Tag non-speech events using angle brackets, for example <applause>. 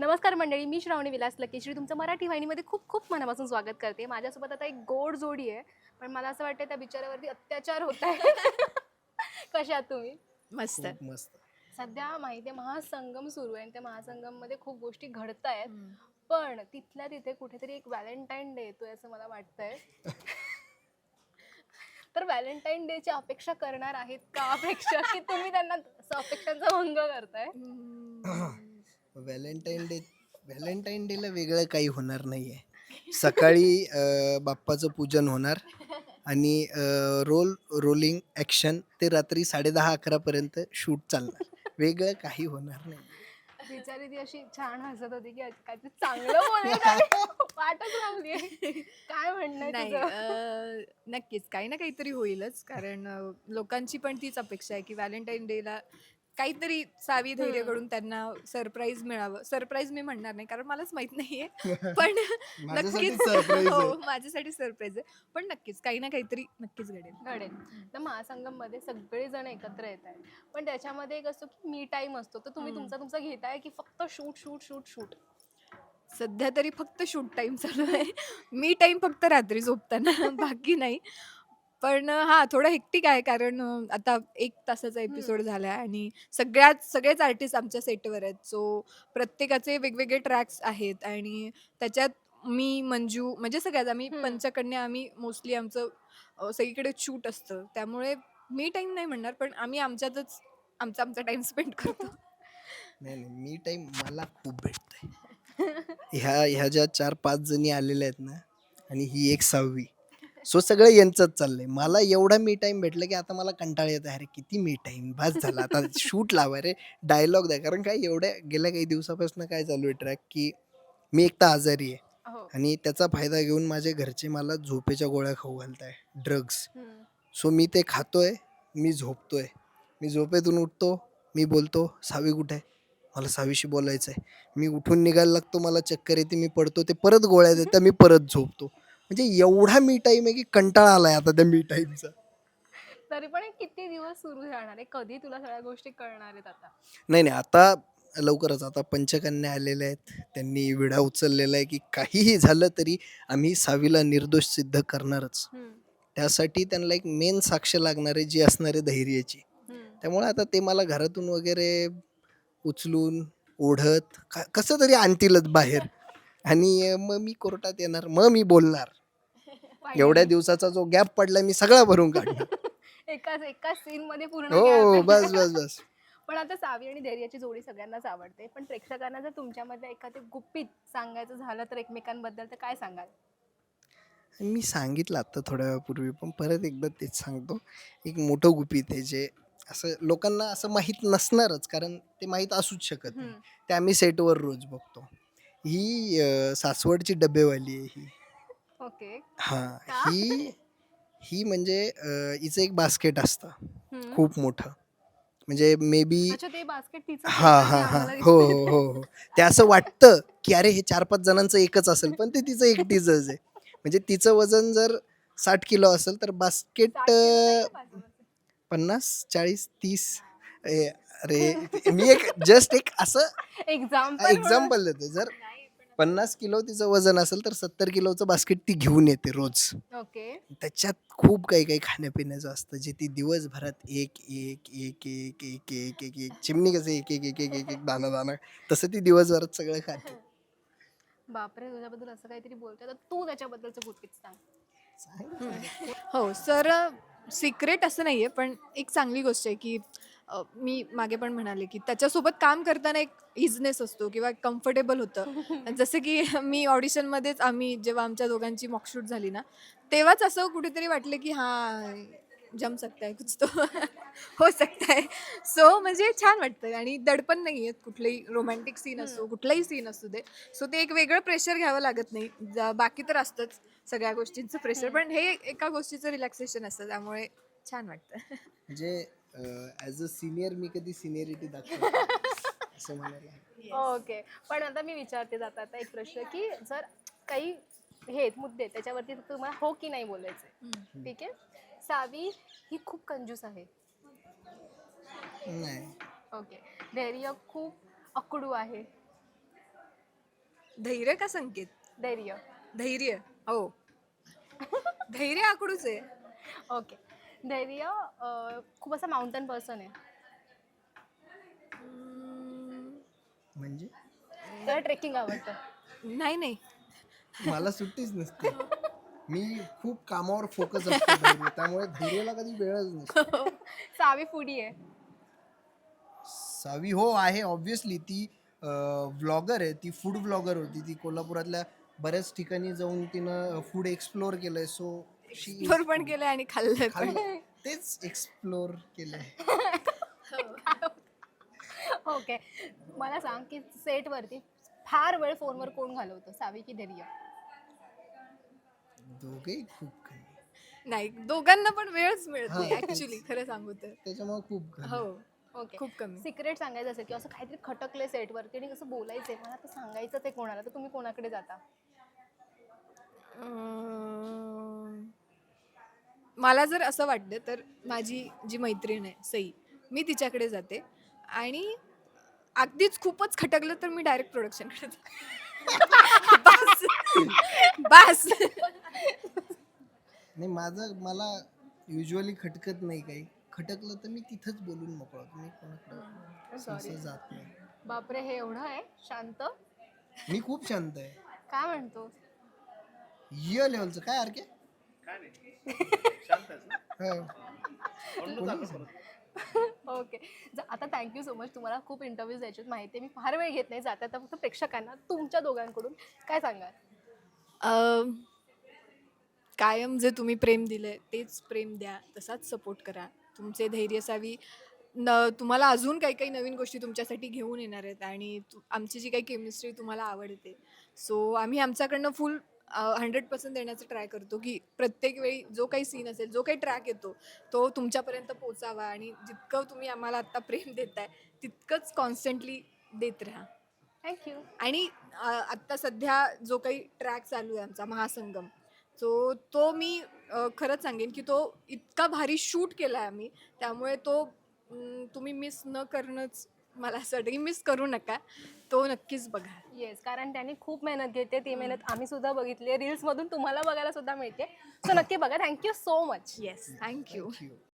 नमस्कार मंडळी मी श्रावणी विलास लकेश्री. तुमचं मराठी वाहिनीमध्ये खूप खूप मनापासून स्वागत करते. माझ्यासोबत आता एक गोड जोडी आहे पण मला असं वाटतं त्या बिचाऱ्यावरती अत्याचार होत आहे. <laughs> कशा आहात तुम्ही? मस्त. खूप मस्त. सध्या माहिती आहे महासंगम सुरू आहे आणि त्या महासंगममध्ये खूप गोष्टी घडत आहेत. पण तिथल्या तिथे कुठेतरी एक व्हॅलेंटाईन डे येतोय असं मला वाटतंय. <laughs> तर व्हॅलेंटाईन डेची अपेक्षा करणार आहेत का अपेक्षा? की तुम्ही त्यांना अपेक्षांचा भंग करताय? व्हॅलेंटाईन डे व्हॅलेंटाईन डेला वेगळं काही होणार नाही आहे सकाळी अं, बाप्पाचं पूजन होणार आणि अं, रोल रोलिंग ॲक्शन ते रात्री साडेदहा अकरापर्यंत शूट चालणार. वेगळं काही होणार नाही. बिचारी ती अशी छान हसत होती की काहीतरी चांगलं वाटच लागली काय म्हणणं नाही तुझं? अं, नक्कीच. काही ना काहीतरी होईलच. कारण अं, लोकांची पण तीच अपेक्षा आहे की व्हॅलेंटाईन डेला काहीतरी सावी धैर्यकडून त्यांना सरप्राईज मिळावं. सरप्राईज मी म्हणणार नाही कारण मलाच माहीत नाहीये. <laughs> पण माझ्यासाठी नक्कीच surprise आहे. हो माझ्यासाठी सरप्राईज आहे. पण नक्कीच काही ना काहीतरी नक्कीच घडेल. घडेल. तर महासंगममध्ये सगळे जण एकत्र येत आहेत. पण त्याच्यामध्ये एक असतो की मी टाइम असतो. तर तुम्ही हम्म. तुमचा तुमचा घेताय की फक्त शूट शूट शूट शूट सध्या तरी फक्त शूट टाइम चालू आहे. मी टाइम फक्त रात्री झोपताना <laughs> बाकी नाही. पण हा थोडं हेक्टिक आहे कारण अं, आता एक तासाचा एपिसोड झाला आहे आणि सगळ्यात सगळेच आर्टिस्ट आमच्या सेटवर आहेत. सो प्रत्येकाचे वेगवेगळे ट्रॅक्स आहेत आणि त्याच्यात मी मंजू म्हणजे सगळ्यात आम्ही. पंचकन्या आम्ही मोस्टली आमचं अं, सगळीकडे शूट असतं. त्यामुळे मी टाइम नाही म्हणणार पण आम्ही आमच्यातच आमचा आमचा टाइम स्पेंड करतो. <laughs> नाही नाही मी टाईम मला खूप भेटतंय. ह्या ह्या ज्या चार पाच जणी आलेल्या आहेत ना आणि ही एक सहावी. सो सगळं यांचंच चाललंय. मला एवढा मी टाईम भेटला की आता मला कंटाळा येत अरे किती मी टाईम बस झाला. आता शूट लावा रे. डायलॉग द्या. कारण काय एवढ्या गेल्या काही दिवसापासून काय चालू आहे ट्रॅक की मी एक तर आजारी आहे. हो. आणि त्याचा फायदा घेऊन माझे घरचे मला झोपेच्या गोळ्या खाऊ घालताय. ड्रग्स हम्म. सो मी ते खातोय. मी झोपतोय. मी झोपेतून उठतो. मी बोलतो सावी कुठे आहे? मला सावीशी बोलायचं आहे मी उठून निघायला लागतो. मला चक्कर येते. मी पडतो. ते परत गोळ्या देतात मी परत झोपतो. म्हणजे एवढा मी टाईम आहे की कंटाळा आलाय आता त्या मी टाईमचा तरी पण हे किती दिवस सुरू राहणार आहे? कधी तुला सगळ्या गोष्टी कळणार आहेत आता? नाही नाही आता लवकरच आता पंचकन्या आलेल्या आहेत. त्यांनी विडा उचललेला आहे की काहीही झालं तरी आम्ही सावीला निर्दोष सिद्ध करणारच. हम्म. त्यासाठी त्यांना एक मेन साक्ष लागणार आहे जी असणार आहे धैर्याची. हम्म. त्यामुळे आता ते मला घरातून वगैरे उचलून ओढत का- कसं तरी आणतीलच बाहेर. आणि मग मी कोर्टात येणार मग मी बोलणार. एवढ्या दिवसाचा जो गॅप पडला मी सगळा भरून <laughs> काढणार एकाच एकाच सीन मध्ये पूर्ण हो. बस बस बस. <laughs> पण आता सावी आणि धैर्याची जोडी सगळ्यांनाच आवडते. पण प्रेक्षकांना जर तुमच्यामध्ये एखादे गुपित सांगायचं झालं तर एकमेकांबद्दल तर काय सांगाल? मी सांगितलं आता थोड्या वेळापूर्वी पण परत एकदा तेच सांगतो. एक मोठं गुपित आहे जे असं लोकांना असं माहीत नसणारच कारण ते माहीत असूच शकत नाही. ते आम्ही सेटवर रोज बघतो. ही अं, सासवडची डबेवाली आहे ही. ओके हा का? ही ही म्हणजे अं, हिचं एक बास्केट असतं हम्म. खूप मोठं म्हणजे मे बी अच्छा ते बास्केट तिचं हा होतं हा हा आम्हाला हो दिसतंय. हो हो हो ते असं वाटतं की अरे हे चार पाच जणांचं एकच असेल पण ते तिचं एकटीच आहे म्हणजे तिचं वजन जर साठ किलो असेल तर बास्केट साठ किलो नाही का बाजूला? पन्नास चाळीस तीस ए, अरे <laughs> मी एक जस्ट एक असं एक्झाम्पल म्हणून. एक्झाम्पल देतो जर पन्नास किलो तिचं वजन असेल तर सत्तर किलोचं बास्केट ती घेऊन येते रोज ओके त्याच्यात खूप काही काही खाण्यापिण्याचं असतं जे ती दिवसभरात एक एक एक एक एक एक एक एक चिमणी कसं एक एक एक एक एक एक दाना दाना तसं ती दिवसभरात सगळं खाते बापरे तुझ्याबद्दल असं काहीतरी बोलतोय तर तू त्याच्याबद्दलचं गुपित सांग हो सर सिक्रेट असं नाही आहे पण एक चांगली गोष्ट आहे की अ, मी मागे पण म्हणाले की त्याच्यासोबत काम करताना एक इझनेस असतो किंवा कम्फर्टेबल होतं. <laughs> जसं की मी ऑडिशनमध्येच आम्ही जेव्हा आमच्या दोघांची मॉकशूट झाली ना तेव्हाच असं कुठेतरी वाटलं की हां जम सकता है कुछ तो <laughs> हो सकता है सो म्हणजे छान वाटतं आणि दडपण नाही आहेत. कुठलंही रोमॅन्टिक सीन असो कुठलाही सीन असू दे. सो ते एक वेगळं प्रेशर घ्यावं लागत नाही. जा- बाकी तर असतंच सगळ्या गोष्टींचं प्रेशर पण हे एका गोष्टीचं रिलॅक्सेशन असतं त्यामुळे छान वाटतं. <laughs> म्हणजे ॲज अ सिनियर मी कधी सिनियरिटी दाखवतो <laughs> असं म्हणायला ओके पण आता मी विचारते जाता आता एक प्रश्न की जर काही हे आहेत मुद्दे आहेत, त्याच्यावरती तुम्हाला हो की नाही बोलायचं ठीक आहे? सावी ही खूप कंजूस आहे. नाही. ओके धैर्य खूप अकडू आहे. धैर्य का संकेत? धैर्य. धैर्य. हो. <laughs> धैर्य आकडूच आहे. ओके धैर्य अं, खूप असा माउंटन पर्सन आहे. म्हणजे? त्याला ट्रेकिंग आवडतं. नाही नाही. मला सुट्टीच नसते. मी खूप कामावर फोकस असतो धैर्य. त्यामुळे धैर्याला कधी वेळच नसतो. सावी फुडी आहे. सावी हो आहे ऑब्विसली ती व्लॉगर आहे. ती फूड व्लॉगर होती. ती कोल्हापुरातल्या बऱ्याच ठिकाणी जाऊन तिनं फूड एक्सप्लोअर केलंय. सो एक्सप्लोर पण केलंय आणि खाल्लंय पण. तेच एक्सप्लोर केलंय. <laughs> ओके. मला सांग की सेटवरती फार वेळ फोनवर कोण घालवतं? सावी की धैर्य. दोघेही खूप नाही दोघांना पण वेळच मिळत नाही हा. ऍक्च्युली खरं सांगू तर. त्याच्यामुळे खूप कमी हो ओके. खूप कमी. सिक्रेट सांगायचं असेल की असं काहीतरी खटकले सेटवरती आणि कसं बोलायचंय मला तर सांगायचंच आहे कोणाला. तर तुम्ही कोणाकडे जाता? अं, मला जर असं वाटतं तर माझी जी मैत्रीण आहे सई मी तिच्याकडे जाते. आणि अगदीच खूपच खटकलं तर मी डायरेक्ट प्रोडक्शनकडे <laughs> बस. बस. नाही माझं मला युजली खटकत नाही काही. खटकलं तर मी तिथंच बोलून मोकळा. मी कोणाकडे सॉरी सहसा जात नाही. बापरे हे एवढं आहे? शांत? मी खूप शांत आहे. काय म्हणतो? य लेवलचं काय आरके? <laughs> हो. ओके. ज- आता थँक्यू सो मच तुम्हाला खूप इंटरव्ह्यूज द्यायचे आहेत. माहिती आहे. मी फार वेळ घेत नाही जाता तर फक्त प्रेक्षकांना तुमच्या दोघांकडून काय सांगाल? अं, कायम जे तुम्ही प्रेम दिलंय तेच प्रेम द्या. तसाच सपोर्ट करा. तुमचे धैर्य सावी न तुम्हाला अजून काही काही नवीन गोष्टी तुमच्यासाठी घेऊन येणार आहेत आणि तु- आमची जी काही केमिस्ट्री तुम्हाला आवडते. सो आम्ही आमच्याकडनं फुल हंड्रेड पर्सेंट देण्याचा ट्राय करतो की प्रत्येक वेळी जो काही सीन असेल जो काही ट्रॅक येतो तो तुमच्यापर्यंत पोचावा आणि जितकं तुम्ही आम्हाला आत्ता प्रेम देताय तितकंच कॉन्स्टंटली देत राहा. थँक्यू आणि आत्ता सध्या जो काही ट्रॅक चालू आहे आमचा महासंगम तो तो मी खरंच सांगेन की तो इतका भारी शूट केला आहे आम्ही त्यामुळे तो तुम्ही मिस न करणंच मला असं वाटतं की मिस करू नका. तो नक्कीच बघा. येस कारण त्यांनी खूप मेहनत घेते ती मेहनत आम्ही सुद्धा बघितली. आहे रील्समधून तुम्हाला बघायला सुद्धा मिळते. सो नक्की बघा. Thank you so much yes thank you Thank you.